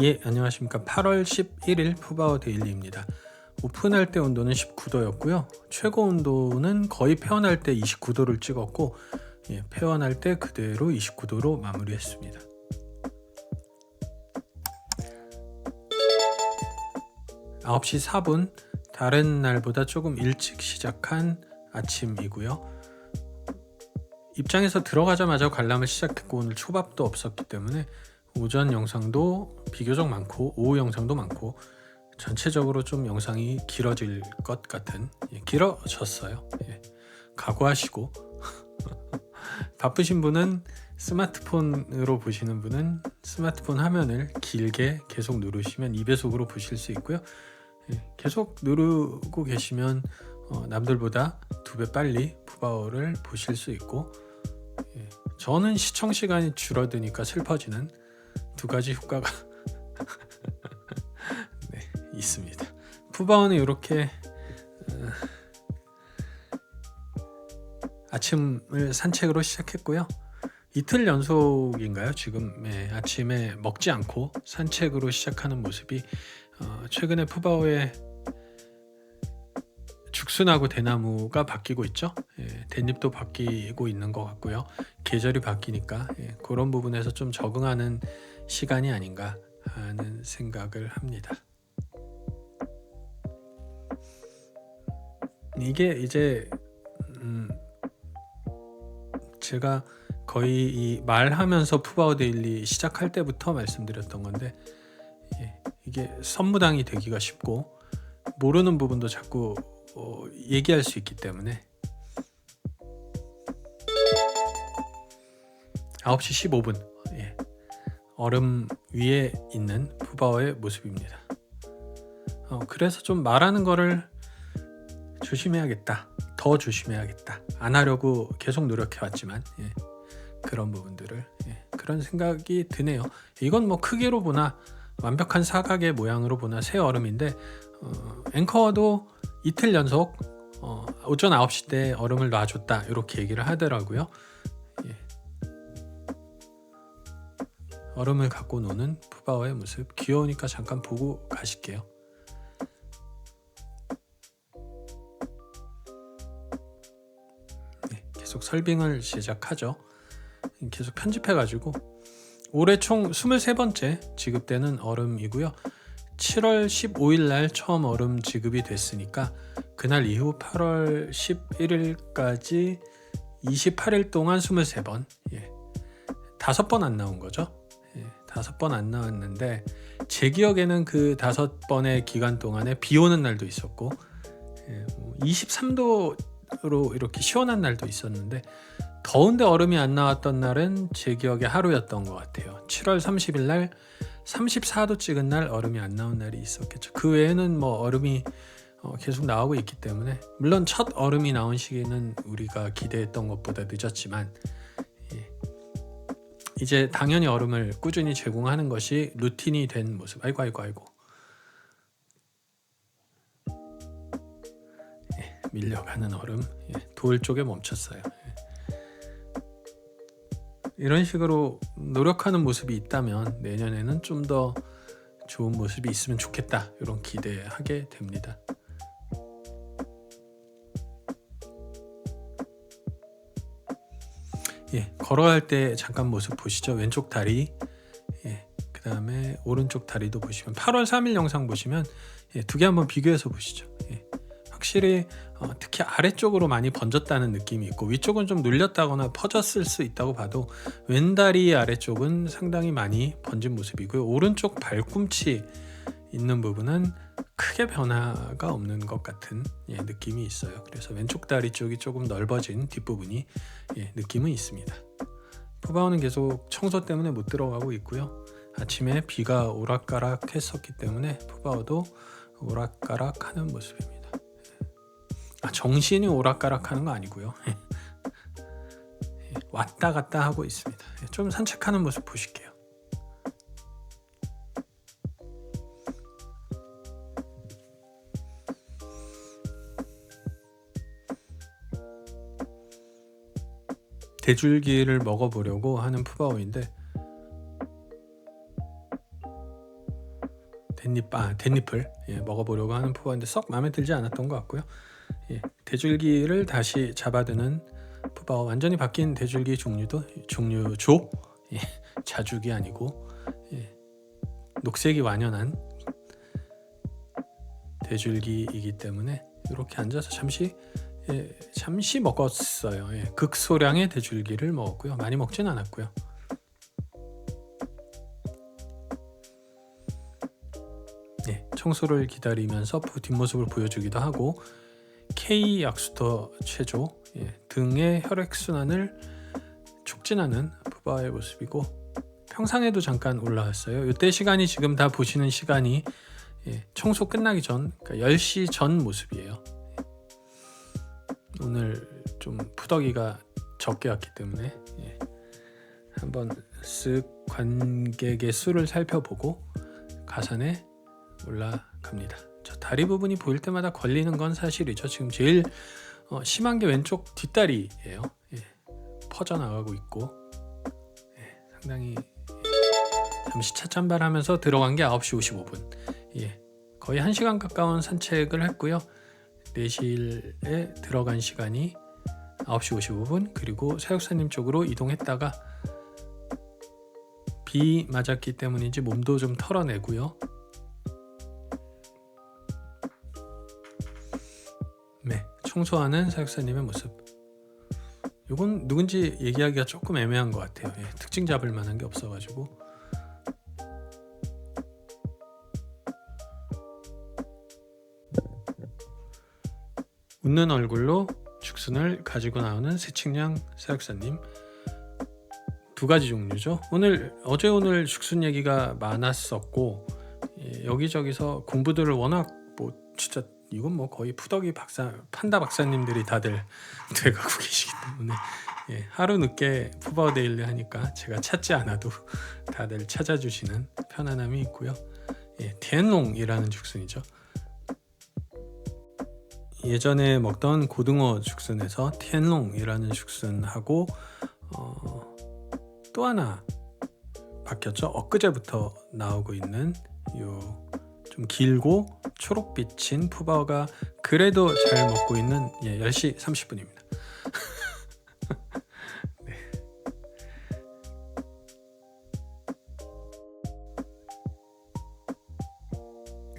예, 안녕하십니까. 8월 11일 푸바오 데일리입니다. 오픈할 때 온도는 19도였고요. 최고 온도는 거의 폐원할 때 29도를 찍었고 예, 폐원할 때 그대로 29도로 마무리했습니다. 아홉 시 4분 다른 날보다 조금 일찍 시작한 아침이고요. 입장에서 들어가자마자 관람을 시작했고 오늘 초밥도 없었기 때문에 오전 영상도 비교적 많고 오후 영상도 많고 전체적으로 좀 영상이 길어질 것 같은 예, 길어졌어요. 예, 각오하시고 바쁘신 분은 스마트폰으로 보시는 분은 스마트폰 화면을 길게 계속 누르시면 2배속으로 보실 수 있고요. 예, 계속 누르고 계시면 어, 남들보다 두 배 빨리 푸바오를 보실 수 있고 예, 저는 시청 시간이 줄어드니까 슬퍼지는 두 가지 효과가 네, 있습니다. 푸바오는 이렇게 어, 아침을 산책으로 시작했고요. 이틀 연속인가요? 지금 네, 아침에 먹지 않고 산책으로 시작하는 모습이 어, 최근에 푸바오의 죽순하고 대나무가 바뀌고 있죠. 예, 댄잎도 바뀌고 있는 것 같고요. 계절이 바뀌니까 예, 그런 부분에서 좀 적응하는 시간이 아닌가 하는 생각을 합니다. 이게 이제 음, 제가 거의 이 말하면서 푸바오 데일리 시작할 때부터 말씀드렸던 건데 예, 이게 선무당이 되기가 쉽고 모르는 부분도 자꾸 어, 얘기할 수 있기 때문에 9시 15분 예. 얼음 위에 있는 푸바오의 모습입니다. 어, 그래서 좀 말하는 거를 조심해야겠다. 더 조심해야겠다. 안 하려고 계속 노력해 왔지만 예. 그런 부분들을 예. 그런 생각이 드네요. 이건 뭐 크기로 보나 완벽한 사각의 모양으로 보나 새 얼음인데 어, 앵커도 이틀 연속 어, 오전 9시 때 얼음을 놔줬다 이렇게 얘기를 하더라고요. 예. 얼음을 갖고 노는 푸바오의 모습 귀여우니까 잠깐 보고 가실게요. 네, 계속 설빙을 시작하죠. 계속 편집해가지고 올해 총 23번째 지급되는 얼음이고요. 7월 15일 날 처음 얼음 지급이 됐으니까 그날 이후 8월 11일까지 28일 동안 23번 예. 다섯 번안 나온 거죠. 예. 다섯 번안 나왔는데 제 기억에는 그 다섯 번의 기간 동안에 비 오는 날도 있었고 예. 뭐 23도로 이렇게 시원한 날도 있었는데 더운데 얼음이 안 나왔던 날은 제 기억에 하루였던 것 같아요. 7월 30일 날 34도 찍은 날 얼음이 안 나온 날이 있었겠죠. 그 외에는 뭐 얼음이 어, 계속 나오고 있기 때문에 물론 첫 얼음이 나온 시기는 우리가 기대했던 것보다 늦었지만 예. 이제 당연히 얼음을 꾸준히 제공하는 것이 루틴이 된 모습. 아이고 아이고 아이고. 예, 밀려가는 얼음. 예, 돌 쪽에 멈췄어요. 예. 이런 식으로 노력하는 모습이 있다면 내년에는 좀 더 좋은 모습이 있으면 좋겠다 이런 기대하게 됩니다. 예, 걸어갈 때 잠깐 모습 보시죠. 왼쪽 다리, 예, 그 다음에 오른쪽 다리도 보시면 8월 3일 영상 보시면 예, 두 개 한번 비교해서 보시죠. 예, 확실히 어, 특히 아래쪽으로 많이 번졌다는 느낌이 있고 위쪽은 좀 눌렸다거나 퍼졌을 수 있다고 봐도 왼다리 아래쪽은 상당히 많이 번진 모습이고요. 오른쪽 발꿈치 있는 부분은 크게 변화가 없는 것 같은 예, 느낌이 있어요. 그래서 왼쪽 다리 쪽이 조금 넓어진 뒷부분이 예, 느낌은 있습니다. 푸바오는 계속 청소 때문에 못 들어가고 있고요. 아침에 비가 오락가락 했었기 때문에 푸바오도 오락가락 하는 모습입니다. 아, 정신이 오락가락하는 거 아니고요. 예. 왔다 갔다 하고 있습니다. 예, 좀 산책하는 모습 보실게요. 대줄기를 먹어보려고 하는 푸바오인데 댄잎 아 댄잎을 예, 먹어보려고 하는 푸바인데 썩 마음에 들지 않았던 것 같고요. 예, 대줄기를 다시 잡아드는 푸바와 완전히 바뀐 대줄기 종류도 종류조 예, 자죽이 아니고 예, 녹색이 완연한 대줄기이기 때문에 이렇게 앉아서 잠시 예, 잠시 먹었어요. 예, 극소량의 대줄기를 먹었고요. 많이 먹진 않았고요. 예, 청소를 기다리면서 부- 뒷모습을 보여주기도 하고 K 약수터 체조 예, 등의 혈액 순환을 촉진하는 푸바의 모습이고 평상에도 잠깐 올라왔어요. 이때 시간이 지금 다 보시는 시간이 예, 청소 끝나기 전 그러니까 10시 전 모습이에요. 오늘 좀 푸더기가 적게 왔기 때문에 예, 한번 쓱 관객의 수를 살펴보고 가산에 올라갑니다. 저 다리 부분이 보일 때마다 걸리는 건 사실이죠. 지금 제일 어, 심한 게 왼쪽 뒷다리예요. 예, 퍼져 나가고 있고 예, 상당히 예, 잠시 찻잔발하면서 들어간 게 9시 55분. 예, 거의 1시간 가까운 산책을 했고요. 내실에 들어간 시간이 9시 55분 그리고 사육사님 쪽으로 이동했다가 비 맞았기 때문인지 몸도 좀 털어내고요. 청소하는 사육사님의 모습. 이건 누군지 얘기하기가 조금 애매한 것 같아요. 예, 특징 잡을 만한 게 없어가지고. 웃는 얼굴로 죽순을 가지고 나오는 새칭량 사육사님 두 가지 종류죠. 오늘 어제 오늘 죽순 얘기가 많았었고 예, 여기저기서 공부들을 워낙 뭐 진짜 이건 뭐 거의 푸덕이 박사 판다 박사님들이 다들 돼가고 계시기 때문에 예, 하루 늦게 푸바오 데일리 하니까 제가 찾지 않아도 다들 찾아주시는 편안함이 있고요. 예, 텐롱이라는 죽순이죠. 예전에 먹던 고등어 죽순에서 텐롱이라는 죽순하고 어, 또 하나 바뀌었죠. 엊그제부터 나오고 있는 요 좀 길고 초록빛인 푸바오가 그래도 잘 먹고 있는 예, 10시 30분입니다. 네.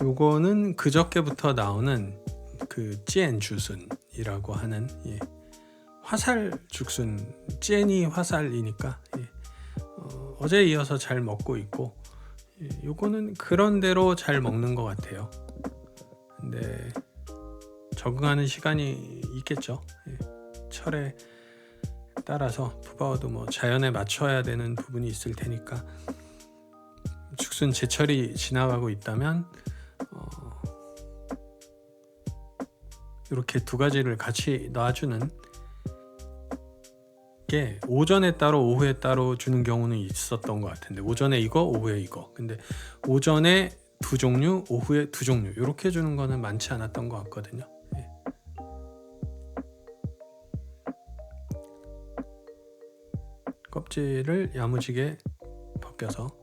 요거는 그저께부터 나오는 그 찌엔 주순이라고 하는 예. 화살 죽순 찌엔이 화살이니까 예. 어, 어제 이어서 잘 먹고 있고 예, 요거는 그런 대로 잘 먹는 것 같아요. 근데 적응하는 시간이 있겠죠. 예. 철에 따라서 푸바오도 뭐 자연에 맞춰야 되는 부분이 있을 테니까 죽순 제철이 지나가고 있다면 어, 이렇게 두 가지를 같이 놔주는 게 오전에 따로 오후에 따로 주는 경우는 있었던 것 같은데 오전에 이거 오후에 이거. 근데 오전에 두 종류 오후에 두 종류. 이렇게 주는 거는 많지 않았던 것 같거든요. 예. 껍질을 야무지게 벗겨서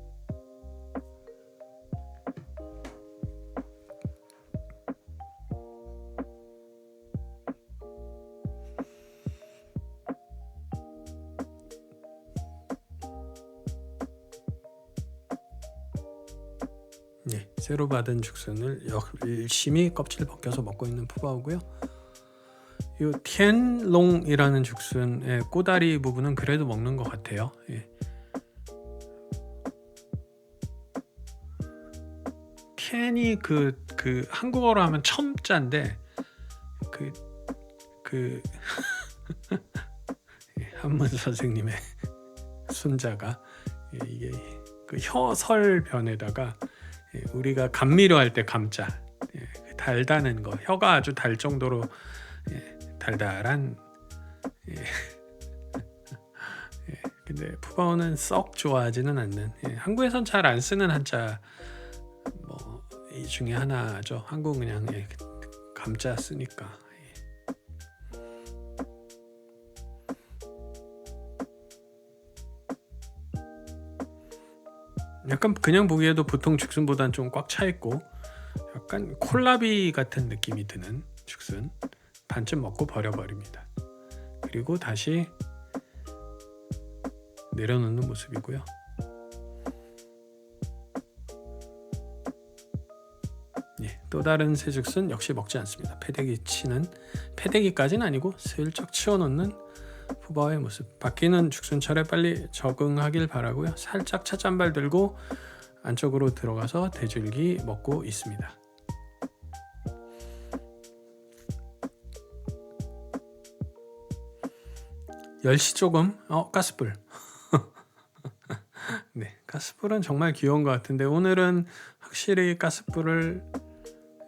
새로 받은 죽순을 열심히 껍질 벗겨서 먹고 있는 푸바오고요. 이 텐롱이라는 죽순의 꼬다리 부분은 그래도 먹는 것 같아요. 예. 텐이 그, 그 한국어로 하면 첨자인데 그, 그 예, 한문 선생님의 손자가 예, 이게 그 혀설 변에다가 예, 우리가 감미료 할 때 감자 예, 그 달다는 거 혀가 아주 달 정도로 예, 달달한 예. 예, 근데 푸바오는 썩 좋아하지는 않는 예, 한국에선 잘 안 쓰는 한자 뭐 이 중에 하나죠 한국 그냥 예, 감자 쓰니까 약간 그냥 보기에도 보통 죽순보단 좀 꽉 차 있고 약간 콜라비 같은 느낌이 드는 죽순 반쯤 먹고 버려버립니다. 그리고 다시 내려놓는 모습이고요. 예, 또 다른 새죽순 역시 먹지 않습니다. 패대기 치는 패대기까지는 아니고 슬쩍 치워놓는 푸바오의 모습. 바뀌는 죽순철에 빨리 적응하길 바라고요. 살짝 찻잔발 들고 안쪽으로 들어가서 대줄기 먹고 있습니다. 열시 조금 어 가스불 네 가스불은 정말 귀여운 것 같은데 오늘은 확실히 가스불을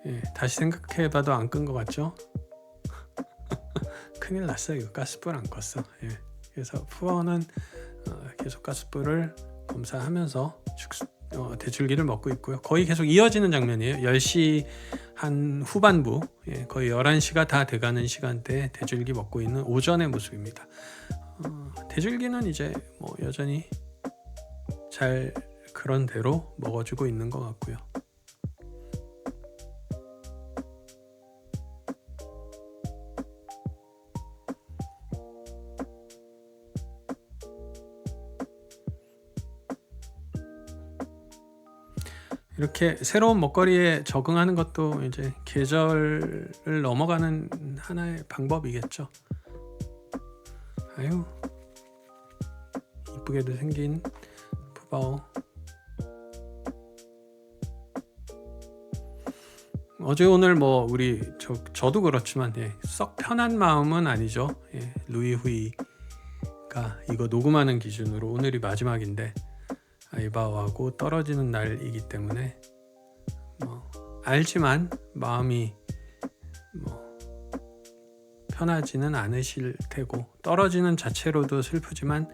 예, 다시 생각해봐도 안 끈 것 같죠 큰일 났어요. 이거 가스불 안 껐어. 예, 그래서 푸어는 어, 계속 가스불을 검사하면서 죽, 어, 대줄기를 먹고 있고요. 거의 계속 이어지는 장면이에요. 10시 한 후반부. 예, 거의 11시가 다 돼가는 시간대에 대줄기 먹고 있는 오전의 모습입니다. 어, 대줄기는 이제 뭐 여전히 잘 그런 대로 먹어주고 있는 것 같고요. 이렇게 새로운 먹거리에 적응하는 것도 이제 계절을 넘어가는 하나의 방법이겠죠. 아유 이쁘게도 생긴 푸바오 어제 오늘 뭐 우리 저, 저도 그렇지만 예, 썩 편한 마음은 아니죠 예, 루이 후이가 이거 녹음하는 기준으로 오늘이 마지막인데 아 이바오하고 떨어지는 날이기 때문에 뭐 알지만 마음이 뭐 편하지는 않으실 테고 떨어지는 자체로도 슬프지만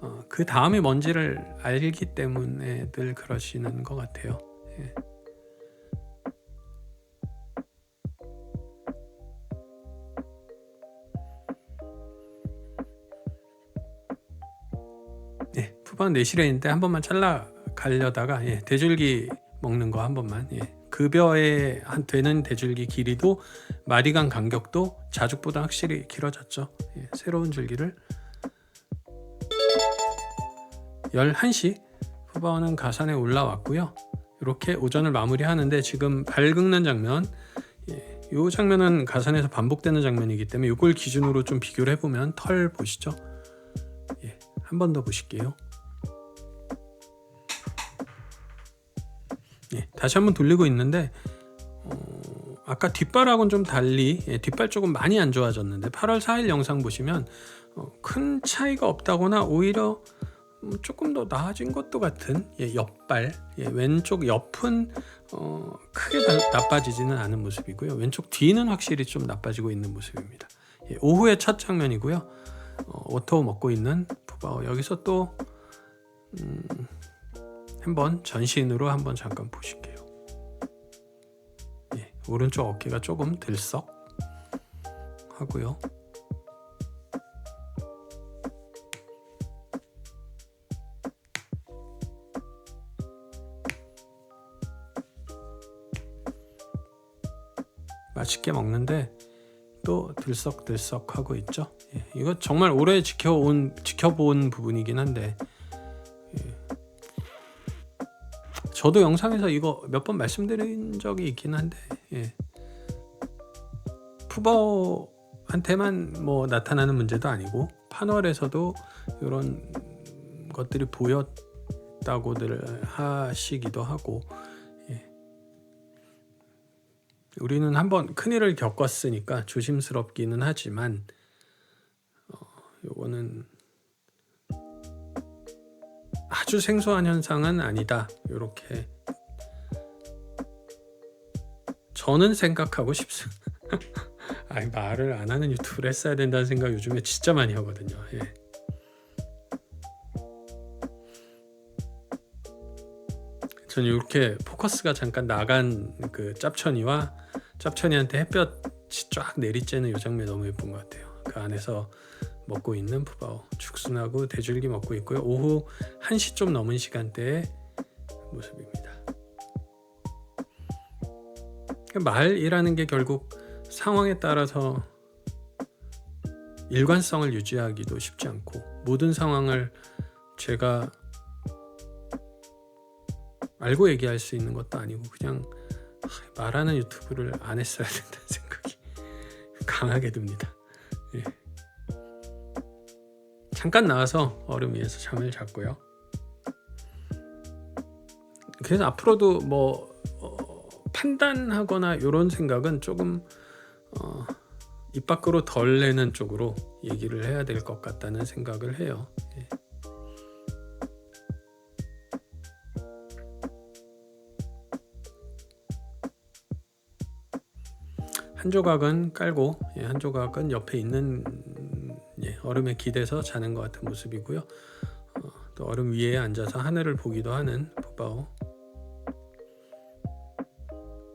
어, 그 다음이 뭔지를 알기 때문에 늘 그러시는 것 같아요. 예. 예, 푸번 내실에 한 번만 잘라 가려다가 예, 대줄기 먹는 거 한 번만 예. 급여에 한 되는 대줄기 길이도 마디 간 간격도 자죽보다 확실히 길어졌죠. 예, 새로운 줄기를 11시 후바오는 가산에 올라왔고요. 이렇게 오전을 마무리하는데 지금 발 긁는 장면 예, 이 장면은 가산에서 반복되는 장면이기 때문에 이걸 기준으로 좀 비교를 해보면 털 보시죠. 예, 한 번 더 보실게요. 예, 다시 한번 돌리고 있는데 어, 아까 뒷발하고는 좀 달리 예, 뒷발 조금 많이 안 좋아졌는데 8월 4일 영상 보시면 어, 큰 차이가 없다거나 오히려 음, 조금 더 나아진 것도 같은 예, 옆발 예, 왼쪽 옆은 어, 크게 나, 나빠지지는 않은 모습이고요. 왼쪽 뒤는 확실히 좀 나빠지고 있는 모습입니다. 예, 오후의 첫 장면이고요. 어, 오토 먹고 있는 푸바오. 여기서 또 음, 한번 전신으로 한번 잠깐 보실게요. 예, 오른쪽 어깨가 조금 들썩 하고요. 맛있게 먹는데 또 들썩들썩 하고 있죠. 예, 이거 정말 오래 지켜온 지켜본 부분이긴 한데 저도 영상에서 이거 몇 번 말씀드린 적이 있긴 한데 예. 푸버한테만 뭐 나타나는 문제도 아니고 판월에서도 이런 것들이 보였다고들 하시기도 하고 예. 우리는 한번 큰일을 겪었으니까 조심스럽기는 하지만 어, 요거는 아주 생소한 현상은 아니다. 이렇게 저는 생각하고 싶습니다. 아니 말을 안 하는 유튜브를 했어야 된다는 생각 요즘에 진짜 많이 하거든요. 예. 저는 이렇게 포커스가 잠깐 나간 그 짭천이와 짭천이한테 햇볕이 쫙 내리쬐는 이 장면 너무 예쁜 것 같아요. 그 안에서 먹고 있는 푸바오 죽순하고 대줄기 먹고 있고요. 오후 1시 좀 넘은 시간대에 모습입니다. 말이라는 게 결국 상황에 따라서 일관성을 유지하기도 쉽지 않고 모든 상황을 제가 알고 얘기할 수 있는 것도 아니고 그냥 하, 말하는 유튜브를 안 했어야 된다는 생각이 강하게 듭니다. 예. 잠깐 나와서 얼음 위에서 잠을 잤고요. 그래서 앞으로도 뭐 어, 판단하거나 이런 생각은 조금 어, 입 밖으로 덜 내는 쪽으로 얘기를 해야 될 것 같다는 생각을 해요. 예. 한 조각은 깔고 예, 한 조각은 옆에 있는 예, 얼음에 기대서 자는 것 같은 모습이고요. 어, 또 얼음 위에 앉아서 하늘을 보기도 하는 푸바오.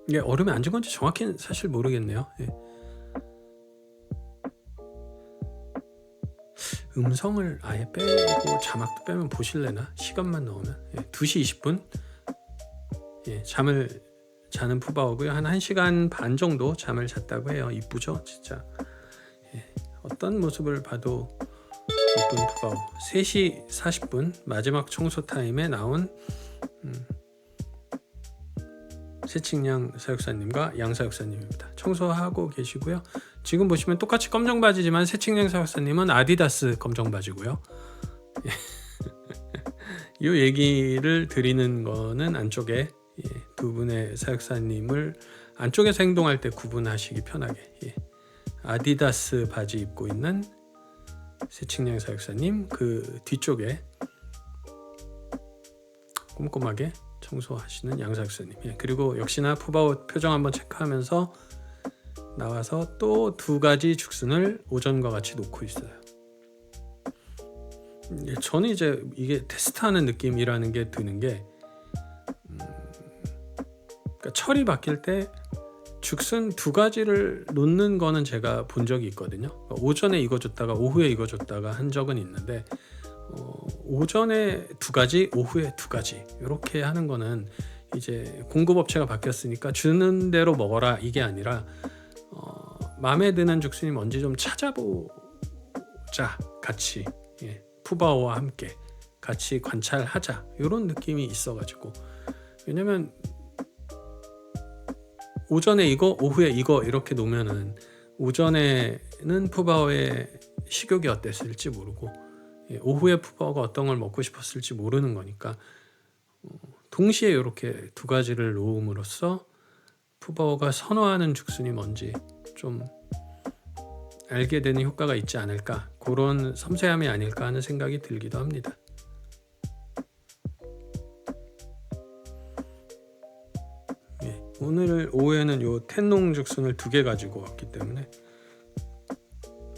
이게 얼음에 앉은 건지 정확히는 사실 모르겠네요. 예. 음성을 아예 빼고 자막도 빼면 보실래나? 시간만 넣으면 예, 2시 20분 예, 잠을 자는 푸바오고요. 한 1시간 반 정도 잠을 잤다고 해요. 이쁘죠? 진짜 예, 어떤 모습을 봐도 이쁜 푸바오 3시 40분 마지막 청소 타임에 나온 음, 세칭양 사육사님과 양 사육사님입니다. 청소하고 계시고요. 지금 보시면 똑같이 검정 바지지만 세칭양 사육사님은 아디다스 검정 바지고요. 이 얘기를 드리는 거는 안쪽에 예, 두 분의 사육사님을 안쪽에서 행동할 때 구분하시기 편하게 예. 아디다스 바지 입고 있는 세칭양 사육사님 그 뒤쪽에 꼼꼼하게 청소하시는 양 사육사님 예, 그리고 역시나 푸바오 표정 한번 체크하면서 나와서 또 두 가지 죽순을 오전과 같이 놓고 있어요. 예, 저는 이제 이게 테스트하는 느낌이라는 게 드는 게 음, 그러니까 철이 바뀔 때 죽순 두 가지를 놓는 거는 제가 본 적이 있거든요. 그러니까 오전에 이거 줬다가 오후에 이거 줬다가 한 적은 있는데 어, 오전에 두 가지, 오후에 두 가지 이렇게 하는 거는 이제 공급업체가 바뀌었으니까 주는 대로 먹어라 이게 아니라 어, 마음에 드는 죽순이 뭔지 좀 찾아보자 같이 예, 푸바오와 함께 같이 관찰하자 이런 느낌이 있어가지고 왜냐면 오전에 이거 오후에 이거 이렇게 놓으면은 오전에는 푸바오의 식욕이 어땠을지 모르고 예, 오후에 푸바오가 어떤 걸 먹고 싶었을지 모르는 거니까 어, 동시에 이렇게 두 가지를 놓음으로써 푸바오가 선호하는 죽순이 뭔지 좀 알게 되는 효과가 있지 않을까 그런 섬세함이 아닐까 하는 생각이 들기도 합니다. 오늘 오후에는 요 텐농 죽순을 두 개 가지고 왔기 때문에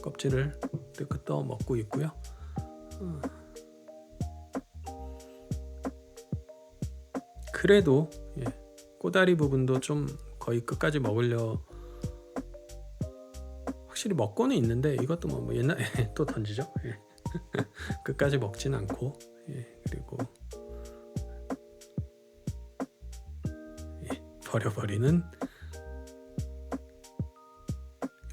껍질을 뜨끈 떠 먹고 있고요. 어. 그래도 예, 꼬다리 부분도 좀 거의 끝까지 먹으려 확실히 먹고는 있는데 이것도 뭐, 뭐 옛날에 또 던지죠. 예. 끝까지 먹진 않고 예, 그리고 버려버리는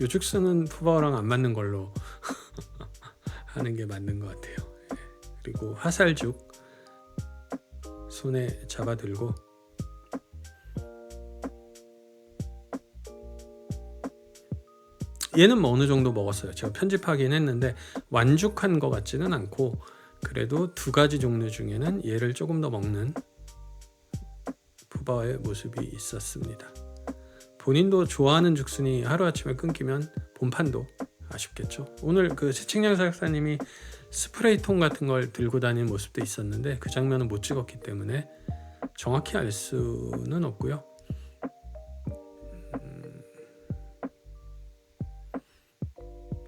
요죽스는 푸바오랑 안 맞는 걸로 하는 게 맞는 것 같아요. 예. 그리고 화살죽 손에 잡아들고 얘는 뭐 어느 정도 먹었어요. 제가 편집하긴 했는데 완죽한 것 같지는 않고 그래도 두 가지 종류 중에는 얘를 조금 더 먹는 푸바오의 모습이 있었습니다. 본인도 좋아하는 죽순이 하루아침에 끊기면 본판도 아쉽겠죠. 오늘 그 세칭양 사역사님이 스프레이통 같은 걸 들고 다니는 모습도 있었는데 그 장면은 못 찍었기 때문에 정확히 알 수는 없고요. 음,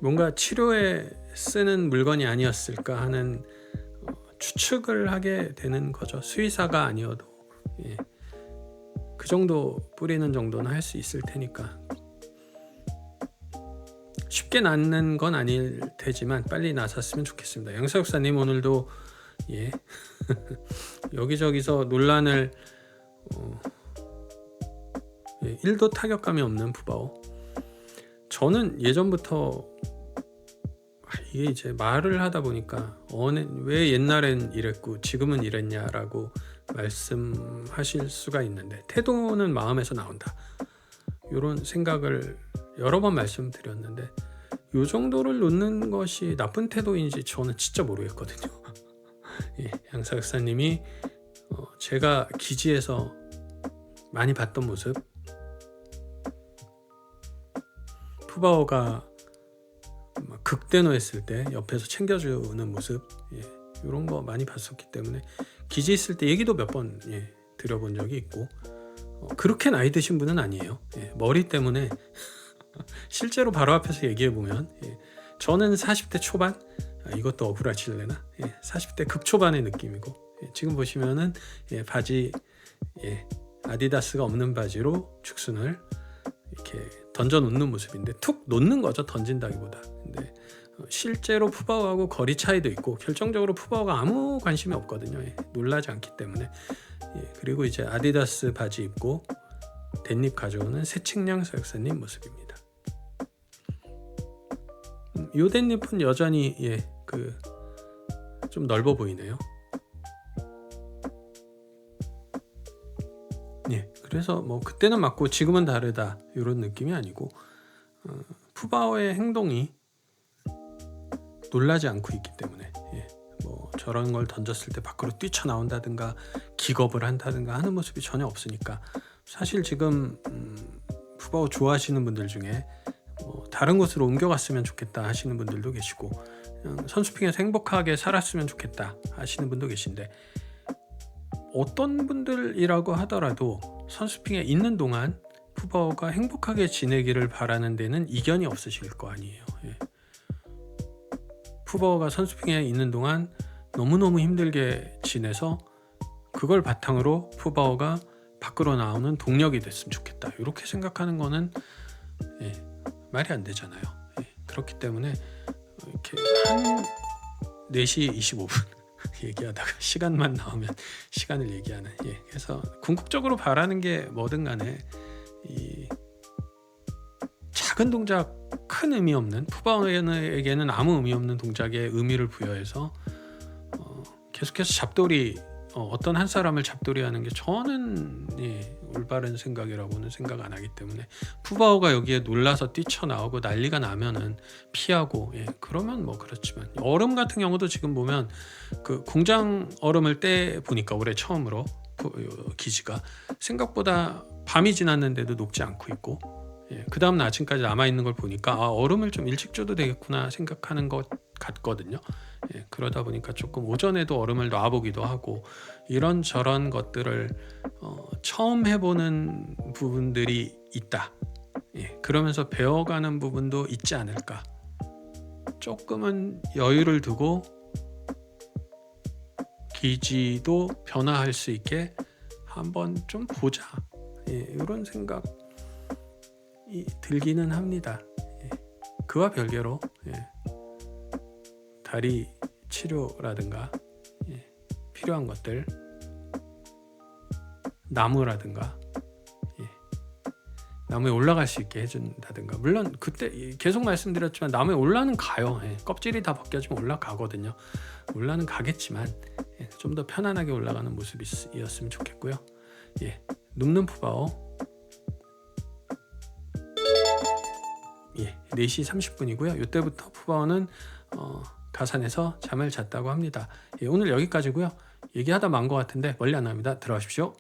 뭔가 치료에 쓰는 물건이 아니었을까 하는 어, 추측을 하게 되는 거죠. 수의사가 아니어도 예. 그 정도 뿌리는 정도는 할 수 있을 테니까 쉽게 낫는 건 아닐 테지만 빨리 나섰으면 좋겠습니다. 양사육사님 오늘도 예 여기저기서 논란을 어, 예, 1도 타격감이 없는 푸바오. 저는 예전부터 아, 이게 이제 말을 하다 보니까 어느 왜 옛날엔 이랬고 지금은 이랬냐라고 말씀하실 수가 있는데 태도는 마음에서 나온다. 이런 생각을 여러 번 말씀드렸는데 요 정도를 놓는 것이 나쁜 태도인지 저는 진짜 모르겠거든요. 예, 양사 역사님이 어, 제가 기지에서 많이 봤던 모습 푸바오가 막 극대노했을 때 옆에서 챙겨주는 모습 예, 이런 거 많이 봤었기 때문에 기지 있을 때 얘기도 몇번 예, 들어본 적이 있고 어, 그렇게 나이 드신 분은 아니에요. 예, 머리 때문에 실제로 바로 앞에서 얘기해 보면 예, 저는 40대 초반 아, 이것도 억울하실래나 예, 40대 극초반의 느낌이고 예, 지금 보시면은 예, 바지 예, 아디다스가 없는 바지로 축순을 이렇게 던져 놓는 모습인데 툭 놓는 거죠 던진다기보다 근데 어, 실제로 푸바오하고 거리 차이도 있고 결정적으로 푸바오가 아무 관심이 없거든요. 예, 놀라지 않기 때문에. 예, 그리고 이제 아디다스 바지 입고 댄립 가져오는 새측량 서역사님 모습입니다. 음, 요 댄립은 여전히 예, 그 좀 넓어 보이네요. 예, 그래서 뭐 그때는 맞고 지금은 다르다. 이런 느낌이 아니고 어, 푸바오의 행동이 놀라지 않고 있기 때문에 예, 뭐 저런 걸 던졌을 때 밖으로 뛰쳐나온다든가 기겁을 한다든가 하는 모습이 전혀 없으니까 사실 지금 음, 푸바오 좋아하시는 분들 중에 뭐 다른 곳으로 옮겨갔으면 좋겠다 하시는 분들도 계시고 그냥 선수핑에서 행복하게 살았으면 좋겠다 하시는 분도 계신데 어떤 분들이라고 하더라도 선수핑에 있는 동안 푸바오가 행복하게 지내기를 바라는 데는 이견이 없으실 거 아니에요. 예. 푸바오가 선수핑에 있는 동안 너무너무 힘들게 지내서 그걸 바탕으로 푸바오가 밖으로 나오는 동력이 됐으면 좋겠다. 이렇게 생각하는 거는 예, 말이 안 되잖아요. 예, 그렇기 때문에 이렇게 한 4시 25분 얘기하다가 시간만 나오면 시간을 얘기하는 예 그래서 궁극적으로 바라는 게 뭐든 간에 이 작은 동작 큰 의미 없는 푸바오에게는 아무 의미 없는 동작에 의미를 부여해서 어, 계속해서 잡돌이 어, 어떤 한 사람을 잡돌이하는 게 저는 예, 올바른 생각이라고는 생각 안 하기 때문에 푸바오가 여기에 놀라서 뛰쳐나오고 난리가 나면은 피하고 예, 그러면 뭐 그렇지만. 얼음 같은 경우도 지금 보면 그 공장 얼음을 떼 보니까 올해 처음으로 푸- 요 기지가 생각보다 밤이 지났는데도 녹지 않고 있고 예, 그 다음 날 아침까지 남아 있는 걸 보니까 아, 얼음을 좀 일찍 줘도 되겠구나 생각하는 것 같거든요. 예, 그러다 보니까 조금 오전에도 얼음을 놔보기도 하고 이런 저런 것들을 어, 처음 해보는 부분들이 있다. 예, 그러면서 배워가는 부분도 있지 않을까. 조금은 여유를 두고 기지도 변화할 수 있게 한번 좀 보자. 예, 이런 생각이 들기는 합니다. 예, 그와 별개로 예, 다리 치료라든가 예, 필요한 것들 나무라든가 예, 나무에 올라갈 수 있게 해준다든가. 물론 그때 예, 계속 말씀드렸지만 나무에 올라는 가요 예, 껍질이 다 벗겨지면 올라가거든요. 올라는 가겠지만 예, 좀더 편안하게 올라가는 모습이었으면 좋겠고요. 예, 눕는 푸바오 4시 30분이고요. 이때부터 푸바오는 어, 가산에서 잠을 잤다고 합니다. 예, 오늘 여기까지고요. 얘기하다 만 것 같은데 멀리 안 합니다. 들어가십시오